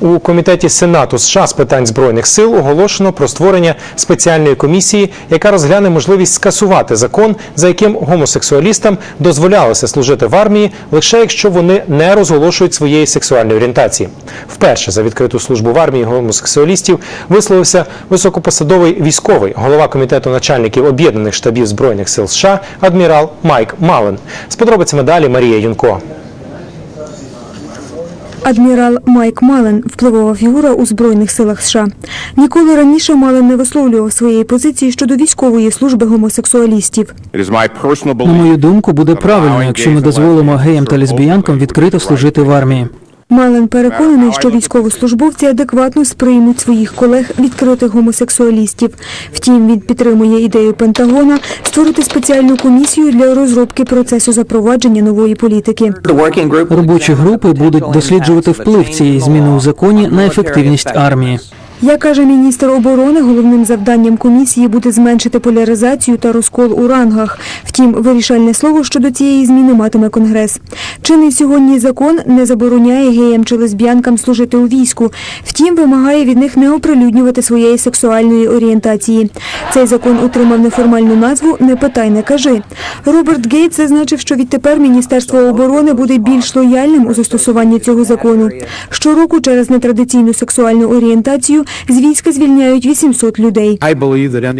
У комітеті Сенату США з питань збройних сил оголошено про створення спеціальної комісії, яка розгляне можливість скасувати закон, за яким гомосексуалістам дозволялося служити в армії лише якщо вони не розголошують своєї сексуальної орієнтації. Вперше за відкриту службу в армії гомосексуалістів висловився високопосадовий військовий голова комітету начальників об'єднаних штабів збройних сил США адмірал Майк Мален. З подробицями далі Марія Юнко. Адмірал Майк Мален – впливова фігура у Збройних силах США. Ніколи раніше Мален не висловлював своєї позиції щодо військової служби гомосексуалістів. На мою думку, буде правильно, якщо ми дозволимо геям та лесбіянкам відкрито служити в армії. Мален переконаний, що військовослужбовці адекватно сприймуть своїх колег відкритих гомосексуалістів. Втім, він підтримує ідею Пентагона створити спеціальну комісію для розробки процесу запровадження нової політики. Робочі групи будуть досліджувати вплив цієї зміни у законі на ефективність армії. Як каже міністр оборони, головним завданням комісії буде зменшити поляризацію та розкол у рангах. Втім, вирішальне слово щодо цієї зміни матиме конгрес. Чинний сьогодні закон не забороняє геям чи лесбіянкам служити у війську. Втім, вимагає від них не оприлюднювати своєї сексуальної орієнтації. Цей закон отримав неформальну назву Не питай, не кажи. Роберт Гейтс зазначив, що відтепер Міністерство оборони буде більш лояльним у застосуванні цього закону. Щороку через нетрадиційну сексуальну орієнтацію з війська звільняють 800 людей.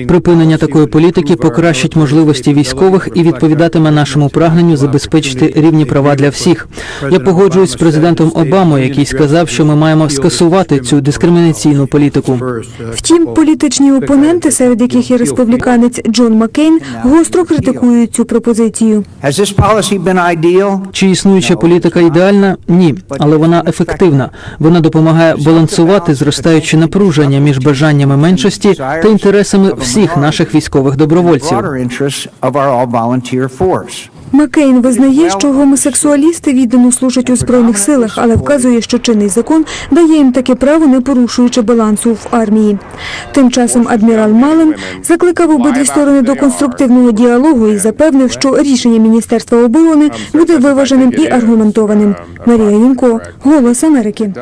Припинення такої політики покращить можливості військових і відповідатиме нашому прагненню забезпечити рівні права для всіх. Я погоджуюсь з президентом Обамою, який сказав, що ми маємо скасувати цю дискримінаційну політику. Втім, політичні опоненти, серед яких і республіканець Джон Маккейн, гостро критикують цю пропозицію. Чи існуюча політика ідеальна? Ні, але вона ефективна. Вона допомагає балансувати зростаюче напруження між бажаннями меншості та інтересами всіх наших військових добровольців. Маккейн визнає, що гомосексуалісти віддано служать у збройних силах, але вказує, що чинний закон дає їм таке право, не порушуючи балансу в армії. Тим часом адмірал Мален закликав обидві сторони до конструктивного діалогу і запевнив, що рішення Міністерства оборони буде виваженим і аргументованим. Марія Юнко, Голос Америки.